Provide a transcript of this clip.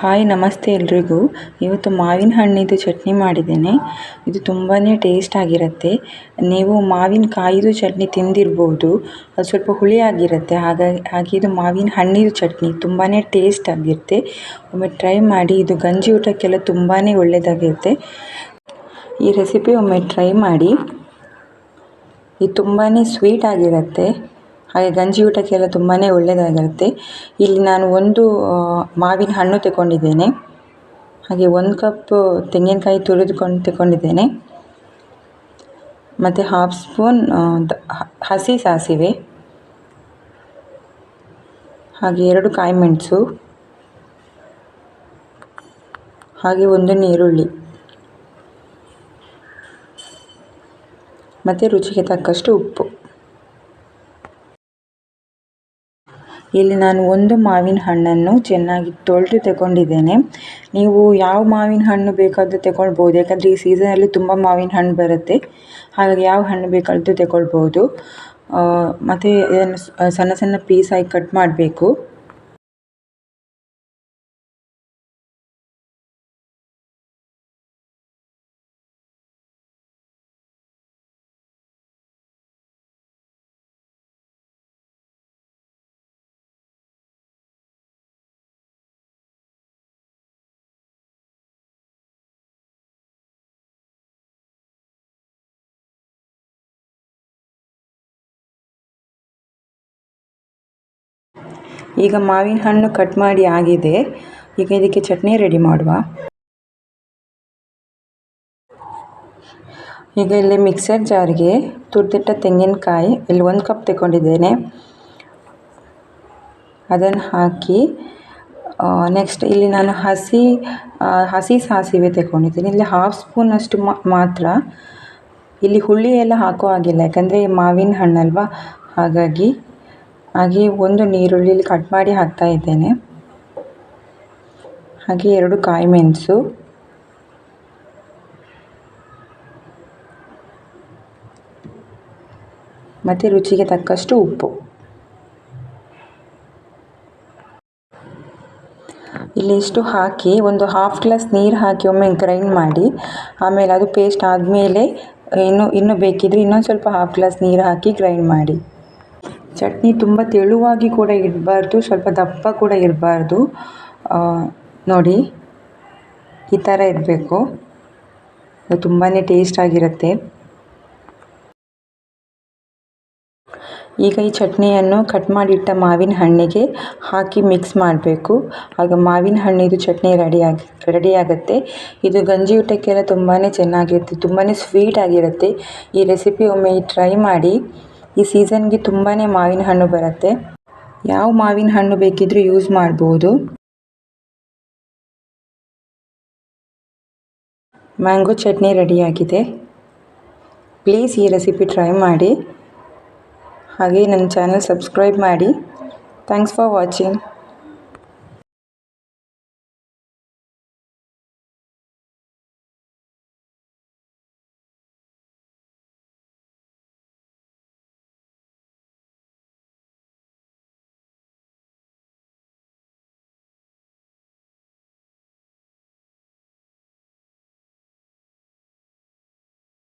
Hi, ನಮಸ್ತೆ ಎಲ್ರಿಗೂ. ಇವತ್ತು ಮಾವಿನ ಹಣ್ಣಿಂದು ಚಟ್ನಿ ಮಾಡಿದ್ದೇನೆ. ಇದು ತುಂಬಾ ಟೇಸ್ಟ್ ಆಗಿರುತ್ತೆ. ನೀವು ಮಾವಿನಕಾಯಿದು ಚಟ್ನಿ ತಿಂದಿರ್ಬೋದು. ಅದು ಸ್ವಲ್ಪ ಹುಳಿಯಾಗಿರುತ್ತೆ ಹಾಗಾಗಿ, ಹಾಗೆ ಇದು ಮಾವಿನ ಹಣ್ಣಿನ ಚಟ್ನಿ. ತುಂಬಾ ಟೇಸ್ಟ್ ಆಗಿರುತ್ತೆ. ಒಮ್ಮೆ ಟ್ರೈ ಮಾಡಿ. ಇದು ಗಂಜಿ ಊಟಕ್ಕೆಲ್ಲ ತುಂಬಾ ಒಳ್ಳೆಯದಾಗಿರುತ್ತೆ ಈ ರೆಸಿಪಿ ಒಮ್ಮೆ ಟ್ರೈ ಮಾಡಿ. ಇದು ತುಂಬಾ ಸ್ವೀಟ್ ಆಗಿರುತ್ತೆ. ಹಾಗೆ ಗಂಜಿ ಊಟಕ್ಕೆಲ್ಲ ತುಂಬಾ ಒಳ್ಳೆಯದಾಗಿರುತ್ತೆ ಇಲ್ಲಿ ನಾನು ಒಂದು ಮಾವಿನ ಹಣ್ಣು ತಗೊಂಡಿದ್ದೇನೆ. ಹಾಗೆ ಒಂದು ಕಪ್ ತೆಂಗಿನಕಾಯಿ ತುರಿದುಕೊಂಡು ತಗೊಂಡಿದ್ದೇನೆ. ಮತ್ತು ಹಾಫ್ ಸ್ಪೂನ್ ಹಸಿ ಸಾಸಿವೆ. ಹಾಗೆ ಎರಡು ಕಾಯಿ ಮೆಣಸು. ಹಾಗೆ ಒಂದು ನೀರುಳ್ಳಿ ಮತ್ತು ರುಚಿಗೆ ತಕ್ಕಷ್ಟು ಉಪ್ಪು. ಇಲ್ಲಿ ನಾನು ಒಂದು ಮಾವಿನ ಹಣ್ಣನ್ನು ಚೆನ್ನಾಗಿ ತೊಳೆದು ತಗೊಂಡಿದ್ದೇನೆ. ನೀವು ಯಾವ ಮಾವಿನ ಹಣ್ಣು ಬೇಕಾದರೂ ತಗೊಳ್ಬೋದು ಯಾಕಂದರೆ ಈ ಸೀಸನಲ್ಲಿ ತುಂಬ ಮಾವಿನ ಹಣ್ಣು ಬರುತ್ತೆ. ಹಾಗಾಗಿ ಯಾವ ಹಣ್ಣು ಬೇಕಾದರೂ ತಗೊಳ್ಬೋದು ಮತ್ತು ಇದನ್ನು ಸಣ್ಣ ಸಣ್ಣ ಪೀಸಾಗಿ ಕಟ್ ಮಾಡಬೇಕು. ಈಗ ಮಾವಿನ ಹಣ್ಣು ಕಟ್ ಮಾಡಿ ಆಗಿದೆ. ಈಗ ಇದಕ್ಕೆ ಚಟ್ನಿ ರೆಡಿ ಮಾಡುವ. ಈಗ ಇಲ್ಲಿ ಮಿಕ್ಸರ್ ಜಾರ್ಗೆ ತುರ್ದಿಟ್ಟ ತೆಂಗಿನಕಾಯಿ ಇಲ್ಲಿ ಒಂದು ಕಪ್ ತಗೊಂಡಿದ್ದೇನೆ ಅದನ್ನು ಹಾಕಿ ನೆಕ್ಸ್ಟ್ ಇಲ್ಲಿ ನಾನು ಹಸಿ ಹಸಿ ಸಾಸಿವೆ ತಗೊಂಡಿದ್ದೀನಿ ಇಲ್ಲಿ ಹಾಫ್ ಸ್ಪೂನಷ್ಟು ಮಾತ್ರ. ಇಲ್ಲಿ ಹುಳಿ ಎಲ್ಲ ಹಾಕೋ ಹಾಗಿಲ್ಲ, ಯಾಕಂದರೆ ಮಾವಿನ ಹಣ್ಣಲ್ವಾ? ಹಾಗಾಗಿ ಹಾಗೆ ಒಂದು ನೀರುಳ್ಳಿ ಕಟ್ ಮಾಡಿ ಹಾಕ್ತಾ ಇದ್ದೇನೆ. ಹಾಗೆ ಎರಡು ಕಾಯಿ ಮೆಣಸು. ಮತ್ತು ರುಚಿಗೆ ತಕ್ಕಷ್ಟು ಉಪ್ಪು. ಇಲ್ಲಿ ಇಷ್ಟು ಹಾಕಿ ಒಂದು ಹಾಫ್ ಗ್ಲಾಸ್ ನೀರು ಹಾಕಿ ಒಮ್ಮೆ ಗ್ರೈಂಡ್ ಮಾಡಿ, ಆಮೇಲೆ ಅದು ಪೇಸ್ಟ್ ಆದಮೇಲೆ ಇನ್ನು ಇನ್ನು ಬೇಕಿದ್ದರೆ ಇನ್ನೊಂದು ಸ್ವಲ್ಪ ಹಾಫ್ ಗ್ಲಾಸ್ ನೀರು ಹಾಕಿ ಗ್ರೈಂಡ್ ಮಾಡಿ. ಚಟ್ನಿ ತುಂಬ ತೆಳುವಾಗಿ ಕೂಡ ಇರಬಾರ್ದು, ಸ್ವಲ್ಪ ದಪ್ಪ ಕೂಡ ಇರಬಾರ್ದು. ನೋಡಿ, ಈ ಥರ ಇರಬೇಕು. ತುಂಬಾ ಟೇಸ್ಟ್ ಆಗಿರುತ್ತೆ. ಈಗ ಈ ಚಟ್ನಿಯನ್ನು ಕಟ್ ಮಾಡಿಟ್ಟ ಮಾವಿನ ಹಣ್ಣಿಗೆ ಹಾಕಿ ಮಿಕ್ಸ್ ಮಾಡಬೇಕು. ಆಗ ಮಾವಿನ ಹಣ್ಣಿದು ಚಟ್ನಿ ರೆಡಿಯಾಗಿ ರೆಡಿ ಆಗುತ್ತೆ. ಇದು ಗಂಜಿ ಊಟಕ್ಕೆಲ್ಲ ತುಂಬಾ ಚೆನ್ನಾಗಿರುತ್ತೆ ತುಂಬಾ ಸ್ವೀಟ್ ಆಗಿರುತ್ತೆ. ಈ ರೆಸಿಪಿ ಒಮ್ಮೆ ಟ್ರೈ ಮಾಡಿ. ಈ ಸೀಸನ್ಗೆ ತುಂಬಾ ಮಾವಿನ ಹಣ್ಣು ಬರುತ್ತೆ. ಯಾವ ಮಾವಿನ ಹಣ್ಣು ಬೇಕಿದ್ರೂ ಯೂಸ್ ಮಾಡ್ಬೋದು. ಮ್ಯಾಂಗೋ ಚಟ್ನಿ ರೆಡಿಯಾಗಿದೆ. ಪ್ಲೀಸ್ ಈ ರೆಸಿಪಿ ಟ್ರೈ ಮಾಡಿ. ಹಾಗೆ ನನ್ನ ಚಾನಲ್ ಸಬ್ಸ್ಕ್ರೈಬ್ ಮಾಡಿ. Thanks for watching.